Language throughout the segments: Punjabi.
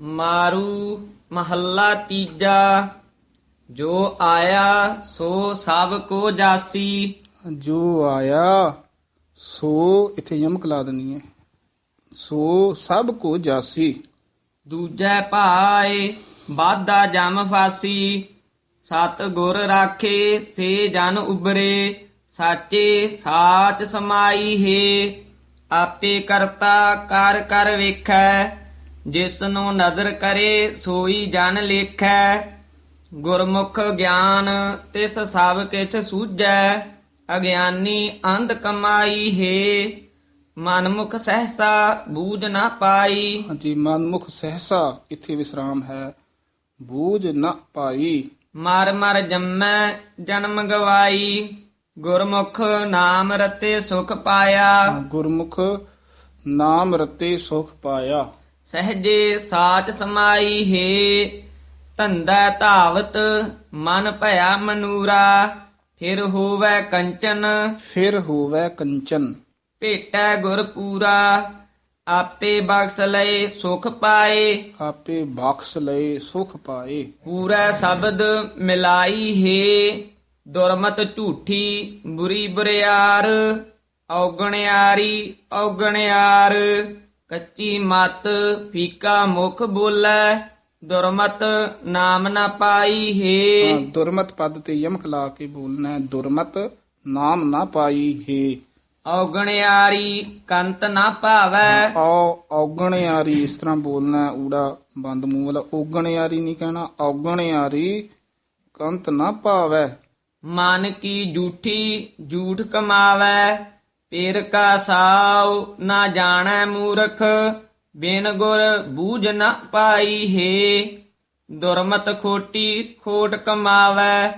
ਮਾਰੂ ਮਹੱਲਾ ਤੀਜਾ। ਜੋ ਆਇਆ ਸੋ ਸਭ ਕੋ ਜਾਸੀ। ਜੋ ਆਇਆ ਸੋ ਇੱਥੇ ਯਮਕ ਲਾ ਦੇਣੀ ਹੈ। ਸੋ ਸਭ ਕੋ ਜਾਸੀ। ਦੂਜੈ ਭਾਏ ਬਾਧਾ ਜਮ ਫਾਸੀ। ਸਤ ਗੁਰ ਰਾਖੇ ਸੇ ਜਨ ਉਬਰੇ ਸਾਚੇ ਸਾਚ ਸਮਾਈ ਹੈ। ਆਪੇ ਕਰਤਾ ਕਰ ਕਰ ਵੇਖੈ। ਜਿਸ ਨੂੰ ਨਜ਼ਰ ਕਰੇ ਸੋਈ ਜਨ ਲੇਖੈ। ਗੁਰਮੁਖ ਗਿਆਨ ਤਿਸ ਸਭ ਕਿਛ ਸੂਝੈ ਅਗਿਆਨੀ ਅੰਧ ਕਮਾਈ ਹੈ। ਮਨਮੁਖ ਸਹਸਾ ਬੂਝ ਨਾ ਪਾਈ। ਹਾਂਜੀ ਮਨਮੁਖ ਸਹਸਾ ਇੱਥੇ ਵਿਸਰਾਮ ਹੈ। ਬੂਝ ਨ ਪਾਈ। ਮਰ ਮਰ ਜੰਮੈ ਜਨਮ ਗਵਾਈ। ਗੁਰਮੁਖ ਨਾਮ ਰਤੇ ਸੁਖ ਪਾਇਆ। ਗੁਰਮੁਖ ਨਾਮ ਰਤੇ ਸੁਖ ਪਾਇਆ। ਸਹਜੇ ਸਾਚ ਸਮਾਈ ਹੈ ਧੰਦਾ ਧਾਵਤ ਮਨ ਭਇਆ ਮਨੂਰਾ ਫਿਰ ਹੋਵੇ ਕੰਚਨ। ਫਿਰ ਹੋਵੇ ਕੰਚਨ। ਭੇਟੈ ਗੁਰ ਪੂਰਾ ਆਪੇ ਬਖਸ ਲਏ ਸੁਖ ਪਾਏ। ਆਪੇ ਬਖਸ਼ ਲਏ ਸੁਖ ਪਾਏ। ਪੂਰਾ ਸ਼ਬਦ ਮਿਲਾਈ ਹੈ ਦੁਰਮਤ ਝੂਠੀ ਬੁਰੀ ਬੁਰਿਆਰ ਔਗਣਿਆਰੀ ਔਗਣਿਆਰ। ਕੱਚੀ ਮਤ ਫੀਕਾ ਮੁਖ ਬੋਲੇ ਦੁਰਮਤ ਨਾਮ ਨਾ ਪਾਈ ਹਾਂ, ਦੁਰਮਤ ਪਦ ਤੇ ਯਮਕ ਲਾ ਕੇ ਬੋਲਣਾ ਦੁਰਮਤ ਨਾਮ ਨਾ ਪਾਈ ਹੈ। ਔਗਣਿਆਰੀ ਕੰਤ ਨਾ ਭਾਵੈ। ਔ ਔਗਣਿਆਰੀ ਇਸ ਤਰ੍ਹਾਂ ਬੋਲਣਾ ਊੜਾ ਬੰਦ ਮੂੰਹ ਵਾਲਾ। ਔਗਣਿਆਰੀ ਨਹੀਂ ਕਹਿਣਾ ਔਗਣਿਆਰੀ ਕੰਤ ਨਾ ਪਾਵੈ ਮਨ ਕੀ ਝੂਠੀ ਝੂਠ ਕਮਾਵੈ। ਪੇਰ ਕਾ ਸਾਉ ਨਾ ਜਾਣੈ ਮੂਰਖ, ਬਿਨ ਗੁਰ ਬੂਝ ਨਾ ਪਾਈ ਹੈ। ਦੁਰਮਤ ਖੋਟੀ ਖੋਟ ਕਮਾਵੈ,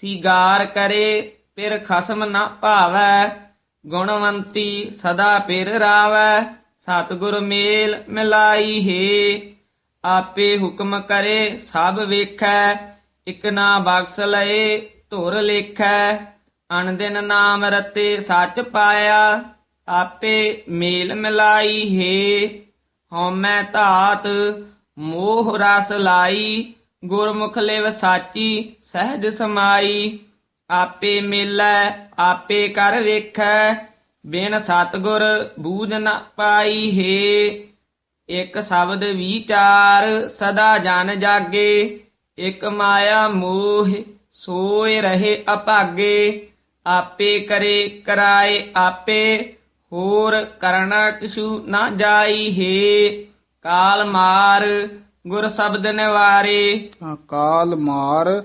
ਸ਼ਿਗਾਰ ਕਰੇ ਪਿਰ ਖਸਮ ਨਾ ਭਾਵੈ। ਗੁਣਵੰਤੀ ਸਦਾ ਪਿਰ ਰਾਵੈ, ਸਤਿਗੁਰ ਮੇਲ ਮਿਲਾਈ ਹੈ। ਆਪੇ ਹੁਕਮ ਕਰੇ ਸਭ ਵੇਖੈ, ਇਕ ਨਾ ਬਖਸ ਲਏ ਧੁਰ ਲੇਖੈ। ਅਣਦਿਨ ਨਾਮ ਰਤੇ ਸੱਚ ਪਾਇਆ, ਆਪੇ ਮੇਲ ਮਿਲਾਈ ਹੈ। ਹਉਮੈ ਧਾਤ, ਮੋਹ ਰਸ ਲਾਈ, ਗੁਰਮੁਖ ਲਿਵ ਸਾਚੀ ਸਹਿਜ ਸਮਾਈ। ਆਪੇ ਮਿਲੈ, ਆਪੇ ਕਰ ਵੇਖੈ, ਬਿਨ ਸਤਗੁਰ ਬੂਝ ਨ ਪਾਈ ਹੈ। ਇੱਕ ਸ਼ਬਦ ਵਿਚਾਰ ਸਦਾ ਜਨ ਜਾਗੇ, ਇੱਕ ਮਾਇਆ ਮੋਹ ਸੋਏ ਰਹੇ ਅਭਾਗੇ। ਆਪੇ ਕਰੇ ਕਰਾਏ ਆਪੇ ਹੋਰ ਕਰਨਾ ਕਿਛੂ ਨਾ ਜਾਈ ਹੈ। ਕਾਲ ਮਾਰ ਗੁਰ ਸ਼ਬਦ ਨਿਵਾਰੇ। ਹਾਂ, ਕਾਲ ਮਾਰ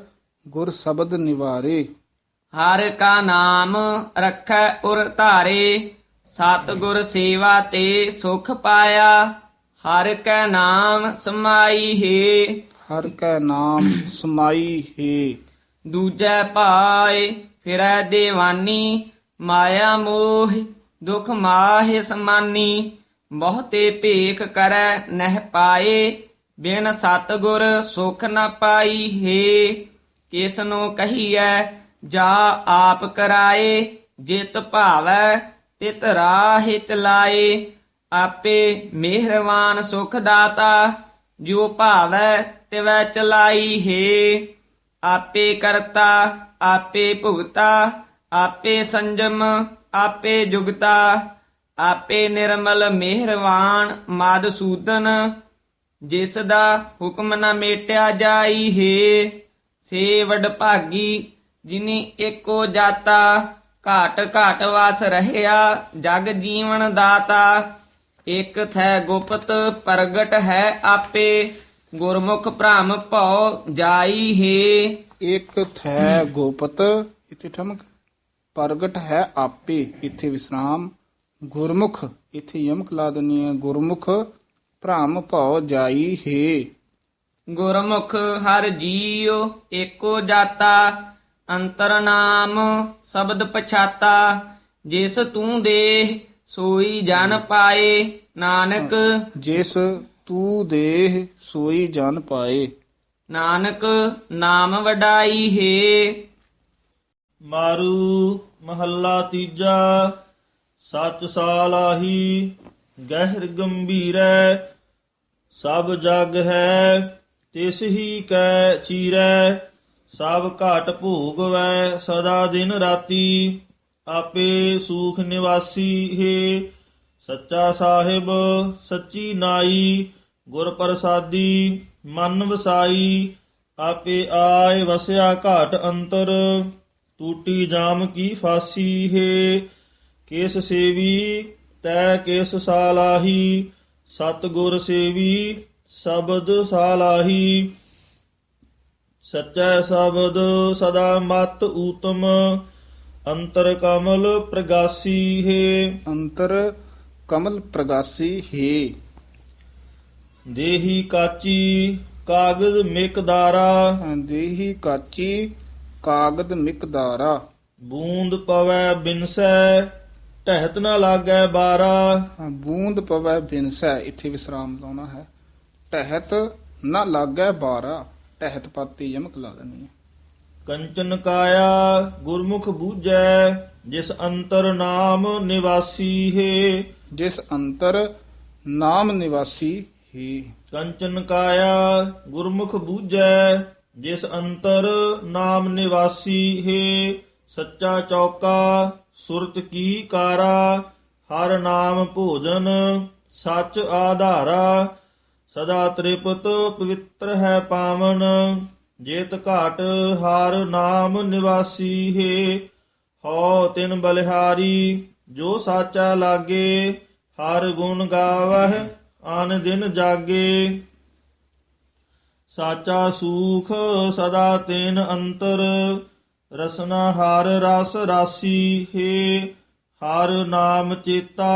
ਗੁਰ ਸ਼ਬਦ ਨਿਵਾਰੇ। ਹਰ ਕਾ ਨਾਮ ਰੱਖੈ ਉਰ ਧਾਰੇ। ਸਤ ਗੁਰ ਸੇਵਾ ਤੇ ਸੁਖ ਪਾਇਆ ਹਰ ਕੈ ਨਾਮ ਸਮਾਈ ਹੈ। ਹਰ ਕੈ ਨਾਮ ਸਮਾਈ ਹੈ। ਦੂਜੈ ਭਾਏ ਫਿਰੈ ਦੇਵਾਨੀ, ਮਾਇਆ ਮੋਹ, ਦੁਖ ਮਾਹਿ ਸਮਾਨੀ। ਬਹੁਤੇ ਭੇਖ ਕਰੈ ਨਹਿ ਪਾਏ, ਬਿਨ ਸਤਗੁਰ ਸੁਖ ਨ ਪਾਈ ਹੈ। ਕਿਸ ਨੂੰ ਕਹੀਐ, ਜਾ ਆਪ ਕਰਾਏ, ਜਿਤ ਭਾਵੈ ਤਿਤ ਰਾਹਿ ਚਲਾਏ ਆਪੇ ਮਿਹਰਵਾਨ ਸੁਖ ਦਾਤਾ, ਜੋ ਭਾਵੈ ਤਿਵੈ ਚਲਾਈ ਹੈ। ਆਪੇ ਕਰਤਾ, ਆਪੇ ਭੁਗਤਾ, ਆਪੇ ਸੰਜਮ, ਆਪੇ ਜੁਗਤਾ, ਆਪੇ ਨਿਰਮਲ ਮਿਹਰਵਾਨ ਮਾਦਸੂਦਨ ਜਿਸ ਦਾ ਹੁਕਮ ਨਾ ਮੇਟਿਆ ਜਾਈ ਹੈ। ਸੇ ਵਡ ਭਾਗੀ, ਜਿਨੀ ਏਕੋ ਜਾਤਾ, ਘਾਟ ਘਾਟ ਵਾਸ ਰਹਿਆ, ਜਗ ਜੀਵਨ ਦਾਤਾ। ਇਕ ਥੈ ਗੁਪਤ ਪ੍ਰਗਟ ਹੈ ਆਪੇ। ਗੁਰਮੁਖ ਭ੍ਰਮ ਭਉ ਜਾਈ ਹੈ। ਇੱਕ ਥੈ ਗੋਪਤ ਇੱਥੇ ਠਮਕ। ਪ੍ਰਗਟ ਹੈ ਆਪੇ ਇੱਥੇ ਵਿਸਰਾਮ। ਗੁਰਮੁਖ ਇੱਥੇ ਯਮਕ ਲਾ ਦੇਣੀ ਹੈ ਗੁਰਮੁਖ ਭ੍ਰਮ ਭਉ ਜਾਈ ਹੈ। ਗੁਰਮੁਖ ਹਰ ਜੀਉ ਏਕੋ ਜਾਤਾ ਅੰਤਰ ਨਾਮ ਸ਼ਬਦ ਪਛਾਤਾ। ਜਿਸ ਤੂੰ ਦੇਹ ਸੋਈ ਜਨ ਪਾਏ। ਨਾਨਕ ਜਿਸ ਤੂੰ ਦੇਹ ਸੋਈ ਜਨ ਪਾਏ। ਨਾਨਕ ਨਾਮ ਵਡਾਈ ਹੈ। ਮਾਰੂ ਮਹੱਲਾ ਤੀਜਾ ਸੱਚ ਸਾਲਾਹੀ ਗਹਿਰ ਗੰਭੀਰੈ ਸਭ ਜਗ ਹੈ ਤਿਸ ਹੀ ਕੈ ਚੀਰੈ ਸਭ ਘਾਟ ਭੋਗਵੈ ਸਦਾ ਦਿਨ ਰਾਤੀ ਆਪੇ ਸੂਖ ਨਿਵਾਸੀ ਹੈ। ਸੱਚਾ ਸਾਹਿਬ ਸੱਚੀ ਨਾਈ ਗੁਰ ਪ੍ਰਸਾਦੀ ਮਨ ਵਸਾਈ, ਆਪੇ ਆਏ ਵਸਿਆ ਘਾਟ ਅੰਤਰ ਟੂਟੀ ਜਾਮ ਕੀ ਫਾਸੀ ਹੈ? ਕਿਸ ਸੇਵੀ, ਤੈ ਕਿਸ ਸਾਲਾਹੀ ਸਤ ਗੁਰ ਸੇਵੀ, ਸ਼ਬਦ ਸਾਲਾਹੀ। ਸੱਚਾ ਸ਼ਬਦ ਸਦਾ ਮਤ ਊਤਮ, ਅੰਤਰ ਕਮਲ ਪ੍ਰਗਾਸੀ ਹੈ। ਅੰਤਰ ਕਮਲ ਪ੍ਰਗਾਸੀ ਹੈ। ਦੇਹੀ ਕਾਚੀ ਕਾਗਜ਼ ਮਿਕਦਾਰਾ। ਦੇਹੀ ਕਾਚੀ ਕਾਗਦ ਮਿਕਦਾਰਾ। ਬੂੰਦ ਪਵੈ ਬਿਨਸੈ ਟਹਿਤ ਨਾ ਲਾਗੈ ਬਾਰਾ। ਬੂੰਦ ਪਵੈ ਬਿਨਸੈ ਇੱਥੇ ਵਿਸਰਾਮ ਲਾਉਣਾ ਹੈ। ਟਹਿਤ ਨਾ ਲਾਗੈ ਬਾਰਾ। ਟਹਿਤ ਪਾਤੀ ਯਮਕ ਲਾ ਦੇਣੀ ਹੈ। ਕੰਚਨ ਕਾਇਆ ਗੁਰਮੁਖ ਬੂਝੈ ਜਿਸ ਅੰਤਰ ਨਾਮ ਨਿਵਾਸੀ ਹੈ। ਜਿਸ ਅੰਤਰ ਨਾਮ ਨਿਵਾਸੀ ਹੀ ਕੰਚਨ ਕਾਇਆ ਗੁਰਮੁਖ ਬੂਝੈ, ਜਿਸ ਅੰਤਰ ਨਾਮ ਨਿਵਾਸੀ ਹੈ। ਸੱਚਾ ਚੌਕਾ, ਸੁਰਤ ਕੀ ਕਾਰਾ, ਹਰ ਨਾਮ ਭੋਜਨ ਸੱਚ ਆਧਾਰਾ। ਸਦਾ ਤ੍ਰਿਪਤ ਪਵਿੱਤਰ ਹੈ ਪਾਵਨ, ਜੇਤ ਘਾਟ ਹਰ ਨਾਮ ਨਿਵਾਸੀ ਹੈ। ਹਉ ਤਿਨ ਬਲਿਹਾਰੀ, ਜੋ ਸਾਚਾ ਲਾਗੇ, ਹਰ ਗੁਣ ਗਾਵਹਿ। ਆਨ ਦਿਨ ਜਾਗੇ। ਸਾਚਾ ਸੂਖ ਸਦਾ ਤੇਨ ਅੰਤਰ ਰਸਨਾ ਹਰ ਰਸ ਰਾਸੀ ਹੈ ਹਰ ਨਾਮ ਚੇਤਾ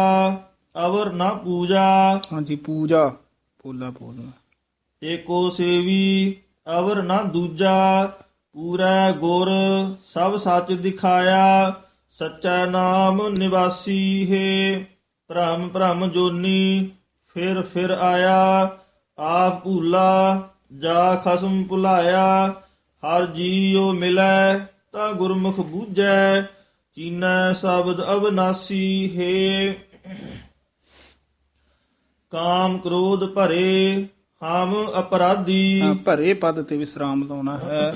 ਅਵਰ ਨਾ ਪੂਜਾ। ਹਾਂਜੀ ਪੂਜਾ ਪੋਲਾ ਬੋਲਣਾ ਏਕੋ ਸੇਵੀ ਅਵਰ ਨਾ ਦੂਜਾ। ਪੂਰਾ ਗੁਰ ਸਭ ਸੱਚ ਦਿਖਾਇਆ ਸੱਚਾ ਨਾਮ ਨਿਵਾਸੀ ਹੈ ਭ੍ਰਮ ਭ੍ਰਮ ਜੋਨੀ। ਫਿਰ ਫਿਰ ਆਇਆ ਆਪ ਭੂਲਾ ਜਾ ਖਸਮ ਭੁਲਾਇਆ ਹਰ ਜੀਉ ਮਿਲੈ ਤਾਂ ਗੁਰਮੁਖ ਬੂਝੈ ਚੀਨੈ ਸ਼ਬਦ ਅਬਨਾਸੀ ਹੈ ਕਾਮ ਕ੍ਰੋਧ ਭਰੇ ਹਮ ਅਪਰਾਧੀ। ਭਰੇ ਪਦ ਤੇ ਵਿਸਰਾਮ ਲਾਉਣਾ ਹੈ।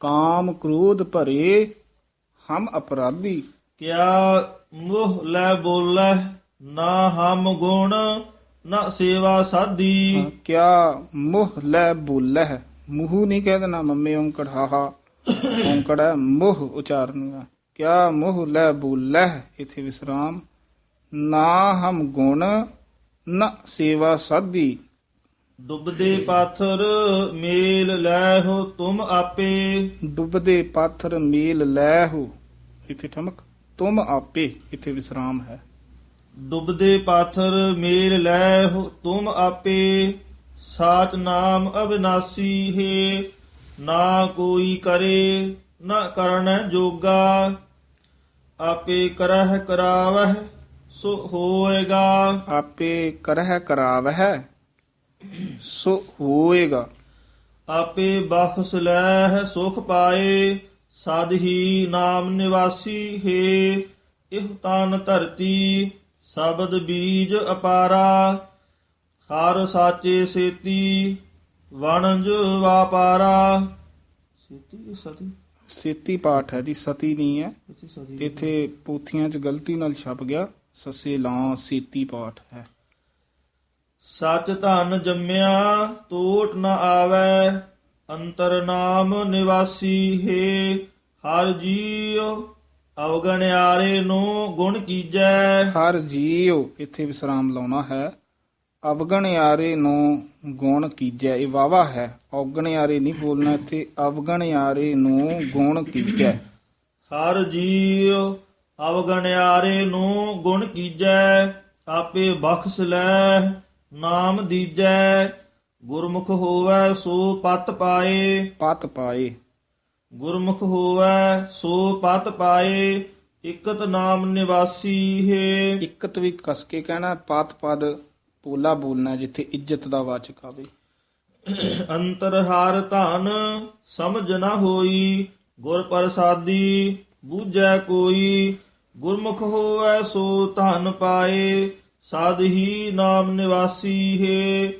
ਕਾਮ ਕ੍ਰੋਧ ਭਰੇ ਹਮ ਅਪਰਾਧੀ। ਕਿਆ ਮੁਹ ਲੈ ਬੋਲੇ ਨਾ ਹਮ ਗੁਣ ਨਾ ਸੇਵਾ ਸਾਧੀ। ਹਾਂ, ਕਿਆ ਮੁਹ ਲੈ ਬੋਲਹਿ। ਮੂੰਹ ਨਹੀਂ ਕਹਿ ਦੇਣਾ ਮੰਮੇ ਓੰਕੜ ਹਾਹਾ ਓੰਕੜ ਹੈ ਮੁਹ ਉਚਾਰਨ ਕਿਆ ਮੁਹ ਲੈ ਬੋਲਹਿ ਇਥੇ ਵਿਸਰਾਮ। ਨਾ ਹਮ ਗੁਣ ਨਾ ਸੇਵਾ ਸਾਧੀ। ਡੁੱਬਦੇ ਪਾਥਰ ਮੇਲ ਲੈ ਹੋ ਤੁਮ ਆਪੇ। ਡੁੱਬਦੇ ਪਾਥਰ ਮੇਲ ਲੈ ਹੋ ਇਥੇ ਠਮਕ ਤੁਮ ਆਪੇ ਇਥੇ ਵਿਸਰਾਮ ਹੈ। ਡੁੱਬਦੇ ਪਾਥਰ ਮੇਲ ਲੈ ਤੁਮ ਆਪੇ ਸਾਚ ਨਾਮ ਅਬਿਨਾਸੀ ਹੈ। ਨਾ ਕੋਈ ਕਰੇ ਨਾ ਕਰਨ ਜੋਗਾ। ਆਪੇ ਕਰਹਿ ਕਰਾਵਹਿ ਸੋ ਹੋਏਗਾ। ਆਪੇ ਕਰਹਿ ਕਰਾਵਹਿ ਸੋ ਹੋਏਗਾ। ਆਪੇ ਬਖਸ ਲੈ ਸੁਖ ਪਾਏ ਸਦ ਹੀ ਨਾਮ ਨਿਵਾਸੀ ਹੈ। ਇਹ ਤਨ ਧਰਤੀ ਸ਼ਬਦ ਬੀਜ ਅਪਾਰਾ ਹਰ ਸਾਚੇ ਸੇਤੀ ਵਣਜ ਵਾਪਾਰਾ। ਸੇਤੀ ਸਤੀ? ਸੇਤੀ ਪਾਠ ਹੈ ਦੀ ਸਤੀ ਨਹੀਂ ਹੈ। ਇੱਥੇ ਸਤੀ ਇੱਥੇ ਪੋਥੀਆਂ 'ਚ ਗਲਤੀ ਨਾਲ ਛਪ ਗਿਆ ਸੱਸੇ ਲਾਂ ਸੇਤੀ ਪਾਠ ਹੈ। ਸਚ ਧਨ ਜੰਮਿਆ ਟੋਟ ਨ ਆਵੈ ਅੰਤਰ ਨਾਮ ਨਿਵਾਸੀ ਹੈ ਹਰ ਜੀਉ ਅਵਗਣਿਆਰੇ ਨੂੰ ਗੁਣ ਕੀਜੈ। ਹਰ ਜੀਉ ਇੱਥੇ ਵਿਸਰਾਮ ਲਾਉਣਾ ਹੈ? ਅਵਗਣ ਯਾਰੇ ਨੂੰ ਗੁਣ ਕੀਜੈ ਇਹ ਵਾਵਾ ਹੈ। ਔਗਣ ਯਾਰੇ ਨਹੀਂ ਬੋਲਣਾ ਇੱਥੇ ਅਵਗਣ ਯਾਰੇ ਨੂੰ ਗੁਣ ਕੀਜੈ। ਹਰ ਜੀਉ ਅਵਗਣਿਆਰੇ ਨੂੰ ਗੁਣ ਕੀਜੈ ਆਪੇ ਬਖਸ਼ ਲੈ ਨਾਮ ਦੀਜੈ। ਗੁਰਮੁਖ ਹੋਵੈ ਸੋ ਪਤ ਪਾਏ। ਪਤ ਪਾਏ। ਗੁਰਮੁਖ ਹੋਵੈ ਸੋ ਪਤ ਪਾਏ ਇਕਤ ਨਾਮ ਨਿਵਾਸੀ ਹੈ। ਇਕਤ ਵੀ ਕਸ ਕੇ ਕਹਿਣਾ ਪਤ ਪਦ ਪੋਲਾ ਬੋਲਣਾ ਜਿੱਥੇ ਇੱਜ਼ਤ ਦਾ ਵਾਚਕ ਆਵੇ। ਅੰਤਰ ਹਾਰ ਧਨ ਸਮਝ ਨਾ ਹੋਈ ਗੁਰ ਪ੍ਰਸਾਦੀ ਬੂਝੈ ਕੋਈ। ਗੁਰਮੁਖ ਹੋਵੈ ਸੋ ਧਨ ਪਾਏ ਸਾਧ ਹੀ ਨਾਮ ਨਿਵਾਸੀ ਹੈ।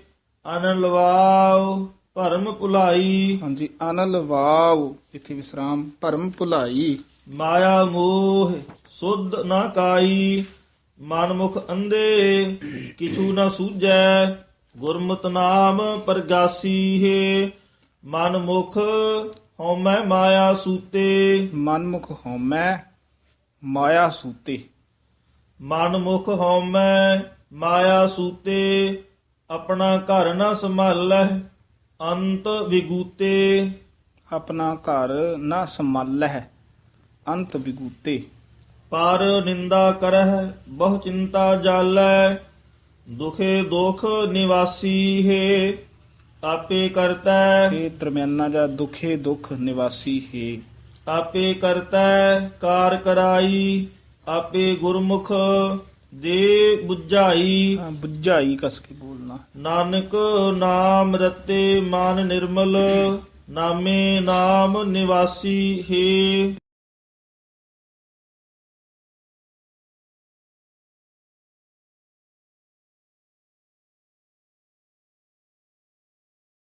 ਅਨਲਵਾਉ ਭਰਮ ਭੁਲਾਈ। ਹਾਂਜੀ ਅਨਲ ਵਾਵ ਇੱਥੇ ਵਿਸਰਾਮ ਭਰਮ ਭੁਲਾਈ। ਮਾਇਆ ਮੋਹ ਸੁਧ ਨਾ ਕਾਈ ਮਨ ਮੁਖ ਅੰਧੇ ਕਿਛੂ ਨਾ ਸੂਝੈ ਗੁਰਮਤਿ ਨਾਮ ਪਰਗਾਸੀ ਹੈ। ਮਨ ਮੁਖ ਹਉਮੈ ਮਾਇਆ ਸੂਤੇ। ਮਨਮੁਖ ਹਉਮੈ ਮਾਇਆ ਸੂਤੇ। ਮਨ ਮੁਖ ਹਉਮੈ ਮਾਇਆ ਸੂਤੇ ਆਪਣਾ ਘਰ ਨਾ ਸੰਭਾਲੈ। ਅੰਤ ਵਿਗੂਤੇ। ਆਪਣਾ ਘਰ ਨਾ ਸੰਭਾਲਹਿ ਅੰਤ ਵਿਗੂਤੇ। ਪਰ ਨਿੰਦਾ ਕਰਹਿ ਬਹੁ ਚਿੰਤਾ ਜਾਲੈ ਦੁਖੇ ਦੁਖ ਨਿਵਾਸੀ ਹੈ ਆਪੇ ਕਰਤਾ ਇਹ ਦਰਮਿਆਨਾ ਜਾਂ ਦੁਖੇ ਦੁਖ ਨਿਵਾਸੀ ਹੈ। ਆਪੇ ਕਰਤਾ ਕਾਰ ਕਰਾਈ ਆਪੇ ਗੁਰਮੁਖ ਦੇ 부ਝਾਈ ਹਾਂ, ਬੁੱਝਾਈ ਕਸ ਕੇ ਬੋਲਣਾ ਨਾਨਕ ਨਾਮ ਰਤੇ ਮਨ ਨਿਰਮਲ ਨਾਮੇ ਨਾਮ ਨਿਵਾਸੀ ਹੈ।